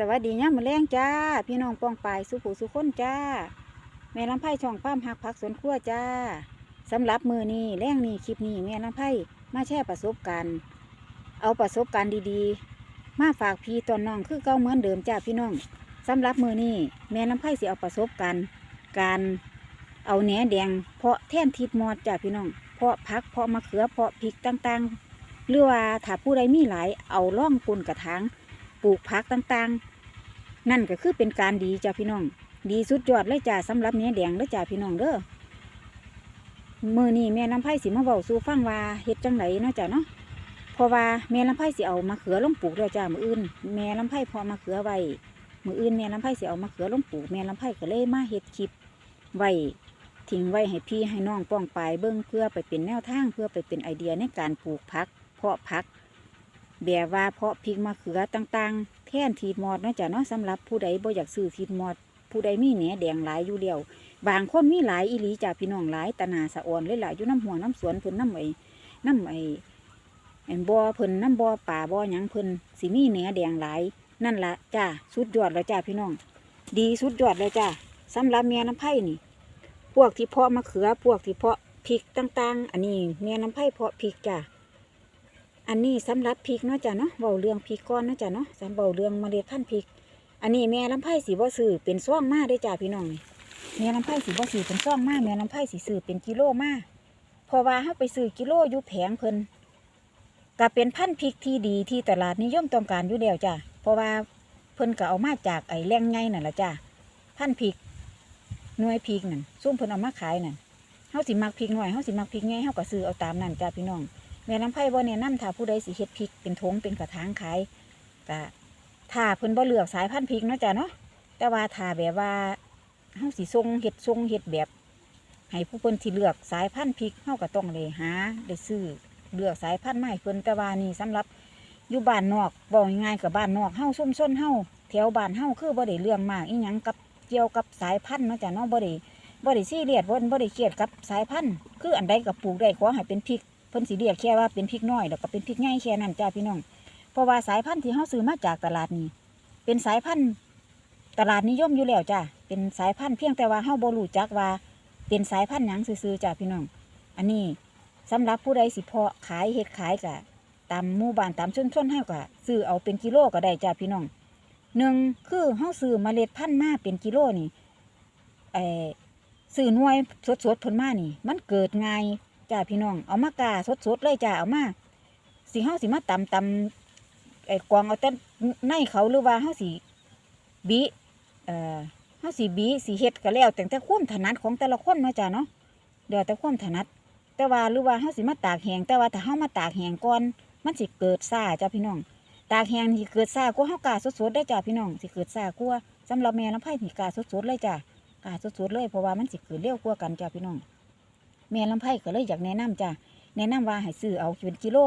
สวัสดีย่ามมือแรงจ้า พี่น้องปองปายสุผูสุคนจ้า แม่ลำไผ่ช่องป้ามหักผักสวนครัวจ้าสำหรับมือนี้แรงนี้คลิปนี้แม่ลำไผ่มาแชร์ประสบการณ์ เอาประสบการณ์ดีๆ มาฝากพี่ตอนน้องคือเก่าเหมือนเดิมจ้าพี่น้องสำหรับมือนี้แม่ลำไผ่สิเอาประสบการณ์ การเอาแหนแดง เพาะแท่นทิดมอดจ้าพี่น้อง เพาะพักเพาะมะเขือเพาะพริกต่างๆหรือว่าถ้าผู้ใดมีหลายเอาล่องปุนกระถาง ปลูกผักต่างๆ นั่นก็คือเป็นการดีจ้าพี่น้อง ดีสุดยอดเลยจ้าสำหรับเนี้ยแดงเลยจ้าพี่น้องเด้อมือนี้แม่ลำไผ่สิมาเบาสู่ฟังว่าเฮ็ดจังไหนเนาะจ้าเนาะเพราะว่าแม่ลำไผ่สิเอามะเขือลงปลูกด้วยจ้ามืออื่น แม่ลำไผ่พอมะเขือไว้มืออื่นแม่ลำไผ่สิเอามะเขือลงปลูกแม่ลำไผ่ก็เลยมาเฮ็ดคลิปไว้ทิ้งไว้ให้พี่ให้น้องป้องปายเบิ้องเพื่อไปเป็นแนวทางเพื่อไปเป็นไอเดียในการปลูกผัก เพาะผัก แบบว่าเพาะพริกมะเขือต่างๆ แท่นทีดมอดเนาะจ้ะเนาะสำหรับผู้ใดบ่อยากซื้อทีดมอด ผู้ใดมีแหนแดงหลายอยู่เดียว บางคนมีหลายอีหลีจ้ะพี่น้องหลายตนาสะอ่อนเลยล่ะอยู่น้ำหัวน้ำสวนเพิ่นน้ำไอ้น้ำไอ้ไอ้บ่อเพิ่นน้ำบ่อป่าบ่อหยังเพิ่นสิมีแหนแดงหลาย นั่นละจ้าสุดยอดแล้วจ้าพี่น้อง ดีสุดยอดเลยจ้าสำหรับเมียน้ำไผ่นี่ พวกที่เพาะมะเขือพวกที่เพาะพริกต่าง ๆ อันนี้เมียน้ำไผ่เพาะพริกจ้า อันนี้สำหรับพริกเนาะจ้ะเนาะเบาเรื่องพริกก้อนเนาะจ้ะเนาะสำเบาเรื่องเมล็ดพันธุ์พริก อันนี้แม่ลำไผ่สีบ่ซื้อเป็นซ่องมาได้จ้าพี่น้องนี่แม่ลำไผ่สีบ่ซื้อเป็นซ่องมาแม่ลำไผ่สีซื้อเป็นกิโลมาเพราะว่าเฮาไปซื้อกิโลอยู่แผงเพิ่นก็เป็นพันธุ์พริกที่ดีที่ตลาดนิยมต้องการอยู่แล้วจ้ะเพราะว่าเพิ่นก็เอามาจากไอ้แหล่งไงนั่นละจ้ะพันธุ์พริกหน่วยพริกนั่นซุ่มเพิ่นเอามาขายนั่นเฮาสิมักพริกหน่อยเฮาสิมักพริกไงเฮาก็ซื้อเอาตามนั่นจ้ะพี่น้อง แม่ลำไผ่บ่แนะนำถ้าผู้ใดสิเฮ็ดพริกเป็นทงเป็นกระถางขายก็ถ้าเพิ่นบ่เลือกสายพันธุ์พริกเนาะจ้ะเนาะแต่ว่าถ้าแบบว่าเฮาสิส่งเฮ็ดส่งเฮ็ดแบบให้ผู้เพิ่นที่เลือกสายพันธุ์พริกเฮาก็ต้องเลยหาได้ซื้อเลือกสายพันธุ์มาให้เพิ่นแต่ว่านี่สำหรับอยู่บ้านนอกบอกง่ายๆกับบ้านนอกเฮาซุ่มซ่นเฮาแถวบ้านเฮาคือบ่ได้เรื่องมากอีหยังกับเกี่ยวกับสายพันธุ์เนาะจ้ะเนาะบ่ได้บ่ได้ซีเรียสบ่ได้เครียดกับสายพันธุ์คืออันใดก็ปลูกได้ขอให้เป็นพริก เพิ่นสิเรียกแค่ว่าเป็นพริกน้อยแล้วก็เป็นพริกใหญ่แค่นั้นจ้าพี่น้อง เพราะว่าสายพันธุ์ที่เฮาซื้อมาจากตลาดนี้ เป็นสายพันธุ์ตลาดนิยมอยู่แล้วจ้าเป็นสายพันธุ์เพียงแต่ว่าเฮาบรูจักว่า เป็นสายพันธุ์หยังซื่อๆจ้าพี่น้อง อันนี้สำหรับผู้ใดสิเพาะขายเฮ็ดขายกะตามหมู่บ้านตามชุมชนเฮาก็ซื้อเอาเป็นกิโลก็ได้จ้าพี่น้องหนึ่งคือเฮาซื้อเมล็ดพันธุ์มาเป็นกิโลนี่เออซื้อหน่วยสดๆเพิ่นมานี่ มันเกิดง่าย จ้าพี่น้อง เอามากาสดๆเลยจ้าเอามาสีเฮาสิมาตำตำไอ้กวางเอาแต่ในเขาหรือว่าเฮาสิบีเอ่อเฮาสิบีสิเฮ็ดก็แล้วแต่แต่ความถนัดของแต่ละคนเนาะจ้าเนาะเดี๋ยวแต่ความถนัด แต่ว่าหรือว่าเฮาสิมาตากแหงแต่ว่าถ้าเฮามาตากแหงก่อนมันสิเกิดซ่าจ้าพี่น้อง ตากแหงนี่เกิดซ่ากว่าเฮากาสดๆได้จ้าพี่น้องสิเกิดซ่ากว่าสำหรับแม่ลำไผ่นี่กาสดๆเลยจ้ากาสดๆเลยเพราะว่ามันสิเกิดเร็วกว่ากันจ้าพี่น้อง แม่ลำไผ่ก็เลยอยากแนะนำจ้ะแนะนำว่าให้ซื้อเอาเป็นกิโล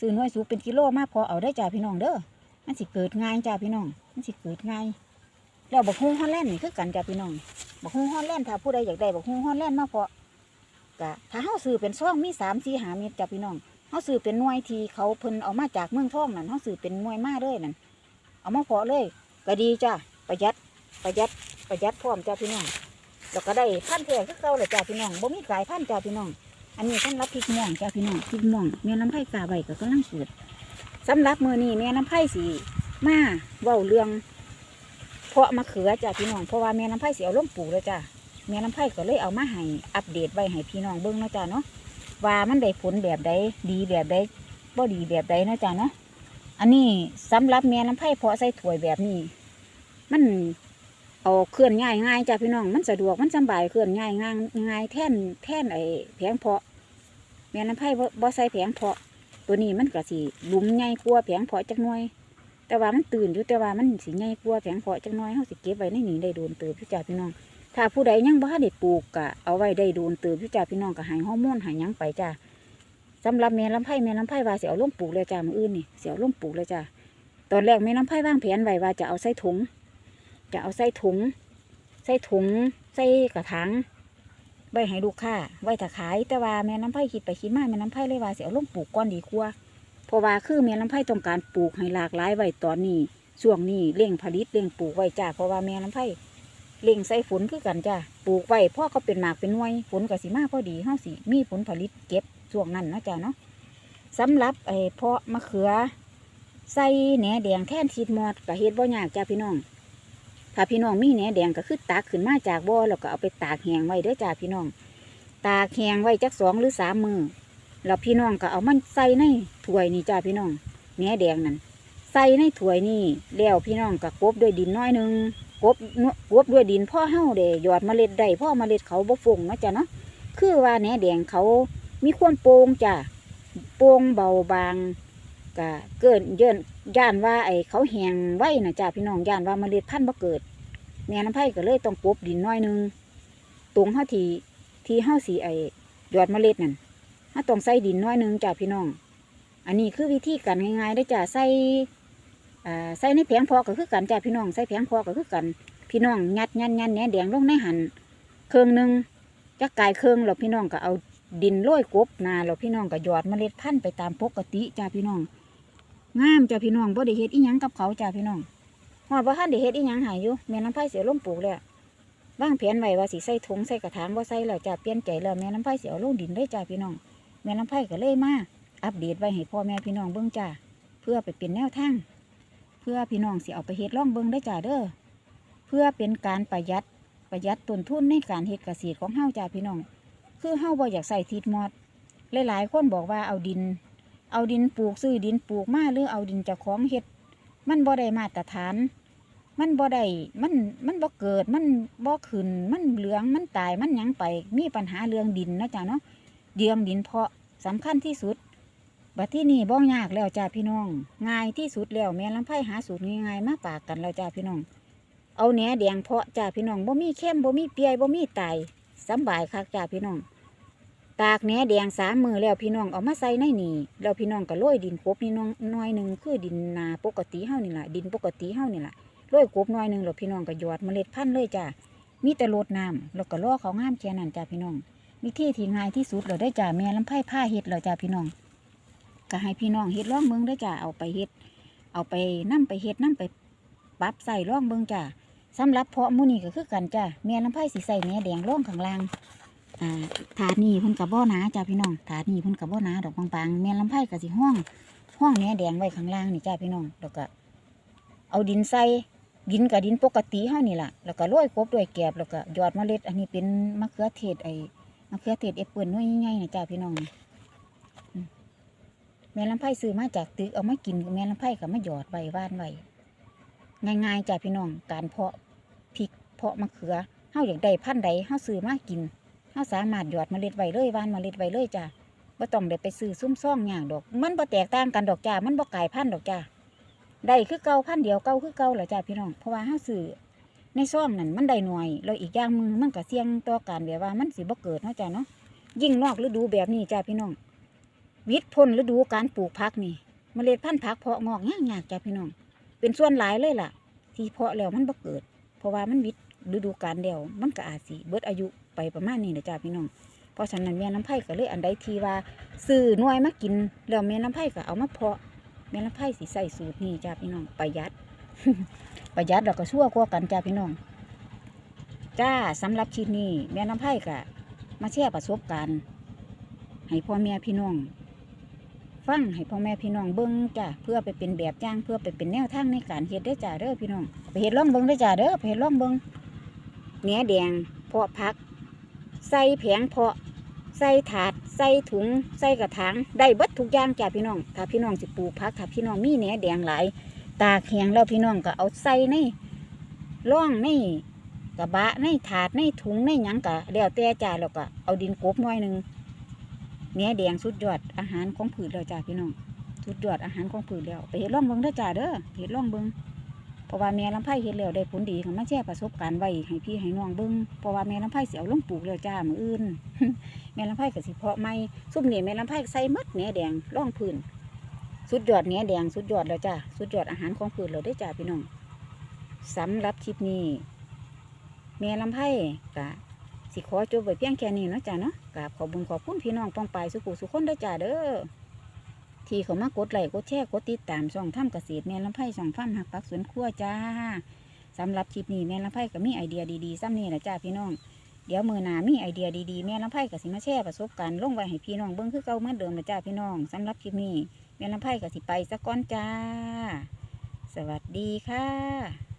ซื้อน่วยสูงเป็นกิโลมากพอเอาได้จ้าพี่น้องเด้อมันสิเกิดง่ายจ้าพี่น้อง มันสิเกิดง่ายแล้วบักฮุ้งฮอลแลนด์นี่คือกันจ้าพี่น้องบักฮุ้งฮอลแลนด์ถ้าผู้ใดอยากได้บักฮุ้งฮอลแลนด์มาเพาะก็ถ้าเฮาซื้อเป็นซ่องมีสามสี่หาม็ดจ้าพี่น้องเฮาซื้อเป็นหน่วยทีเขาเพิ่นเอามาจากเมืองท่องนั่นเฮาซื้อเป็นหน่วยมาเลยนั่นเอามาพาะเลย ก็ดีจ้าประหยัดประหยัดประหยัดพร้อมจ้าพี่น้อง แล้วก็ได้พันแท้คือเก่าเลยจ้าพี่น้องบ่มีกลายพันจ้าพี่น้อง อันนี้สำหรับพริกม่วงจ้าพี่น้องพริกม่วงแม่น้ำไผ่กาใบก็กำลังเกิดสำหรับมือนี้แม่น้ำไผ่สีมาเว้าเรื่อง เพาะมะเขือจ้าพี่น้องเพราะว่าแม่น้ำไผ่สีเอาลงปลูกแล้วจ้าแม่น้ำไผ่ก็เลยเอามาให้อัปเดตไว้ให้พี่น้องเบิ่งเนาะจ้าเนาะว่ามันได้ผลแบบใดดีแบบใดบ่ดีแบบใดเนาะจ้าเนาะอันนี้สำหรับแม่น้ำไผ่เพาะใส่ถ้วยแบบนี้ มัน เอาเคลื่อนง่ายง่ายจ้าพี่น้องมันสะดวกมันสำบายเคลื่อนง่ายง่ายง่ายแท่นแท่นไอ้แผงเพาะแม่น้ำไผ่บ่ใส่แผงเพาะ ตัวนี้มันก็สิหลุมใหญ่กว่าแผงเพาะจักหน่อย แต่ว่ามันตื่นอยู่แต่ว่ามันสิใหญ่กว่าแผงเพาะจักหน่อยเฮาสิเก็บไว้ในนี้ได้โดนเติบพี่จ่าพี่น้อง ถ้าผู้ใดยังบ่ทันได้ปลูกก็เอาไว้ได้โดนเติบพี่จ่าพี่น้องก็ให้ฮอร์โมนห้หยังไปจ้าสำหรับแม่ลำไผ่แม่ลำไผ่ว่าสิเอาลงปลูกเลยจ้ามืออื่นนี่เสิเอาลงปลูกเลยจ้าตอนแรกแม่ลำไผ่วางแผนไว้ว่าจะเอาใส่ถุง จะเอาใส่ถุง ใส่ถุง ใส่กระถางไว้ให้ลูกค้าไว้ถ้าขายแต่ว่าแม่น้ำไผ่คิดไปคิดมาแม่น้ำไผ่เลยว่าเสิเอาลงปลูกก้อนดีกว่าเพราะว่าคือแม่น้ำไผ่ต้องการปลูกให้หลากหลายไว้ตอนนี้ช่วงนี้เร่งผลิตเร่งปลูกไว้จ้าเพราะว่าแม่ลำไผ่เร่งใส่ฝนคือกันจ้าปลูกไว้พ่อเขาเป็นหมากเป็นหน่วยฝนก็สิมาพอดีเฮาสิมีผลผลิตเก็บช่วงนั้นนะจ้าเนาะสำหรับไอ้เพาะมะเขือ ใส่แหนแดงแท่นชีดมอดก็เฮ็ดบ่ยากจ้าพี่น้อง ถ้าพี่น้องมีแหนแดงก็คือตากขึ้นมาจากบ่อแล้วก็เอาไปตากแห้งไว้เด้อจ้าพี่น้อง ตากแห้งไว้จักสองหรือสามมือแล้วพี่น้องก็เอามันใส่ในถ้วยนี่จ้าพี่น้องแหนแดงนั่นใส่ในถ้วยนี่แล้วพี่น้องก็กบด้วยดินน้อยหนึงกบกบด้วยดินพ่อเฮาเด้หยอดเมล็ดได้พ่อเมล็ดเขาบ่ฟงนะจ้าเนาะคือว่าแหนแดงเขามีความโปร่งจ้าโปร่งเบาบางก็เกินเยิน ย่านว่าไอ้เขาแหงไว้นะจ้าพี่น้องย่านว่าเมล็ดพันธุ์บ่เกิด แม่น้ำไผ่ก็เลยต้องกบดินน้อยนึงตรงเฮาที่ที่เฮาสีไอ้หยอดเมล็ดนั่นเฮาต้องใส่ดินน้อยนึงจ้าพี่น้อง อันนี้คือวิธีการง่ายๆได้จ้าใส่อ่าใส่ในแผงพอก็คือกันจ้าพี่น้องใส่แผงพอก็คือกันพี่น้องยัดยันยันแหนแดงลงในหันเครื่องหนึงจักกายเครื่องแล้วพี่น้องก็เอาดินโรยกบนาแล้วพี่น้องก็หยอดเมล็ดพันธุ์ไปตามปกติจ้าพี่น้อง งามจ้าพี่น้องบ่ได้เฮ็ดอีหยังกับเขาจ้าพี่น้องหอดว่าท่านได้เฮ็ดอีหยังหายอยู่แม่น้ำไผ่เสียลงปลูกแล้ววางแผนไว้ว่าสิใส่ถุงใส่กระถางบ่ใส่แล้วจ้าเปลี่ยนใจแล้วแม่น้ำไผ่เสียลงดินได้จ้าพี่น้องแม่น้ำไผ่ก็เลยมาอัปเดตไว้ให้พ่อแม่พี่น้องเบิ่งจ้าเพื่อไปเป็นแนวทางเพื่อพี่น้องสิเอาไปเฮ็ดล่องเบิ่งได้จ้าเด้อเพื่อเป็นการประหยัดประหยัดต้นทุนในการเฮ็ดเกษตรของเฮาจ้าพี่น้อง คือเฮาบ่อยากใส่ทีดมอดหลายๆคนบอกว่าเอาดิน เอาดินปลูกซื้อดินปลูกมาหรือเอาดินจ้าของเฮ็ด มันบ่ได้มาตรฐาน มันบ่ได้มันมันบ่เกิดมันบ่ขึ้นมันเหลืองมันตายมันยังไป มีปัญหาเรื่องดินนะจ้ะเนาะเดืองดินเพาะสำคัญที่สุดบัดที่นี่บ่ยากแล้วจ้าพี่น้อง ง่ายที่สุดแล้วแม่ลำไผ่หาสูตรง่ายๆมาปากกันแล้วจ้าพี่น้อง เอาแหนแดงเพาะจ้าพี่น้องบ่มีเข้มบ่มีเปียบ่มีไตสบายคักจ้าพี่น้อง ตากแหนแดงสามมือแล้วพี่น้องเอามาใส่ในนี่แล้วพี่น้องก็โรยดินกบนี่น้องน้อยหนึ่งคือดินนาปกติเฮานี่แหละดินปกติเฮานี่แหละโรยกบน้อยหนึ่งแล้วพี่น้องก็หยอดเมล็ดพันธุ์เลยจ้ามีแต่รดน้ำแล้วก็ล่อเขางามแค่นั้นจ้าพี่น้องวิธีที่ง่ายที่สุดเราได้จ้าแม่ลำไผ่ผ้าเฮ็ดเราจ้าพี่น้องก็ให้พี่น้องเฮ็ดร่องเบิ่งได้จ้าเอาไปเฮ็ด เอาไปนํไปเฮ็ดนํไปปรับใส่ร่องเบิ่งจ้าสำหรับเพาะมูนี่ก็คือกันจ้าแม่ลำไผ่สิใส่แหนแดงร่องข้างล่าง อ่าถาดนี่เพิ่นกับบ่หนาจ้าพี่น้องถาดนี่เพิ่นกับบ่หนาดอกบางๆแม่ลำไผ่ก็สิห้องห้องแหนแดงไว้ข้างล่างนี่จ้าพี่น้องแล้วก็เอาดินใส่ดินกับดินปกติเฮานี่ล่ะแล้วก็โรยกบด้วยแกบแล้วก็หยอดเมล็ด อันนี้เป็นมะเขือเทศไอ้มะเขือเทศเอเปิลน้อยใหญ่ๆนะจ้าพี่น้องอืมแม่ลำไผ่ซื้อมาจากตึกเอามากินแม่ลำไผ่ก็มาหยอดใบว่านไว้ง่ายๆจ้าพี่น้องการเพาะพริกเพาะมะเขือเฮาอยากได้พันธุ์ใดเฮาซื้อมากิน เฮาสามารถหยอดเมล็ดไว้เลยวานเมล็ดไว้เลยจ้าบ่ต้องได้ไปซื้อซุ้มซ่องอย่างดอก มันบ่แตกต่างกันดอกจ้ามันบ่กลายพันธุ์ดอกจ้าได้คือเก่าพันเดียวเก่าคือเก่าแหละจ้าพี่น้องเพราะว่าเฮาซื้อในซ่องนั่นมันได้หน่อยแล้วอีกอย่างมือมันก็เสี่ยงต่อการแบบว่ามันสิบ่เกิดเนาะจ้าเนาะยิ่งนอกฤดูแบบนี้จ้าพี่น้องวิทย์พ้นฤดูการปลูกผักนี่เมล็ดพันธุ์ผักเพาะงอกยากยากจ้าพี่น้อง เป็นส่วนหลายเลยล่ะ ที่เพาะแล้วมันบ่เกิด เพราะว่ามันวิทย์ฤดูกาลเดียวมันก็อาจสิเบิดอายุ ไปประมาณนี้นะจ้าพี่น้องเพราะฉะนั้นแม่น้ำไผ่ก็เลยอันใดที่ว่าซื้อน่วยมากินแล้วแม่น้ำไผ่ก็เอามาเพาะแม่ลำไผ่สิใส่สูตรนี่จ้าพี่น้องประหยัดประหยัดแล้วก็ชั่วกว่ากันจ้าพี่น้องจ้าสำหรับคลิปนี้แม่ลำไผ่กะมาแชร์ประสบการณ์ให้พ่อแม่พี่น้องฟังให้พ่อแม่พี่น้องเบิ้งจ้าเพื่อไปเป็นแบบอย่างเพื่อไปเป็นแนวทางในการเฮ็ดได้จ้าเด้อพี่น้องไปเฮ็ดล่องเบิ้งได้จ้าเด้อไปเฮ็ดล่องเบิ้งเนื้อแดงเพาะพัก ใส่แผงเพาะ ใส่ถาด ใส่ถุง ใส่กระถาง ได้เบิดทุกอย่างจ้าพี่น้อง ถ้าพี่น้องสิปลูกผักถ้าพี่น้องมีแหนแดงหลาย ตาแห้งแล้วพี่น้องก็เอาใส่ในร่องในกระบะในถาดในถุงในหยังกะแล้วแต่จ้าแล้วก็เอาดินกบน่อยหนึ่งแหนแดงสุดยอดอาหารของผืชแล้วจ้าพี่น้องสุดยอดอาหารของผืชแล้วไปเฮ็ดร่องเบิงเด้อจ้าเด้อเฮ็ดร่องเบิง ราะว่าแม่ลำไผ่เฮ็ดแล้วได้ผลดีค่ะมาแชร์ประสบการณ์ไว้ให้พี่ให้น้องเบิงเพราะว่าแม่ลำไผ่สิเอาลงปลูกแล้วจ้ามืออื่น แม่ลำไผ่กับสิเพาะไม้ซุ่มนี่ยแม่ลำไผ่ใส่หมดเนื้อแดงร่องพื้นสุดยอดเนื้อแดงสุดยอดแล้วจ้าสุดยอดอาหารของพื้นเราได้จ้าพี่น้องสำหรับคลิปนี้แม่ลำไผ่กะสิขอจบไว้เพียงแค่นี้เนาะจ้าเนาะกราบขอบุญขอบคุณพี่น้องป้องปายสุขุสุขคนเด้จ้าเด้อ ที่เขามากดไลค์กดแชร์กดติดตามช่องถ้ำเกษตรแม่ลำไผ่ช่องฟ้าร์มหักปักสวนขั้วจ้าสำหรับคลิปนี้แม่ลำไผ่ก็มีไอเดียดีๆซ้ำนี่แหละจ้าพี่น้อง เดี๋ยวมือหนามีไอเดียดีๆแม่ลำไผ่ก็สิมาแชร์ประสบการณ์ลงไว้ให้พี่น้องเบิ้งคือเก่าเหมื่อนเดิมนะจ้าพี่น้องสำหรับคลิปนี้แม่ลำไผ่ก็สิไปสะก้อนจ้า สวัสดีค่ะ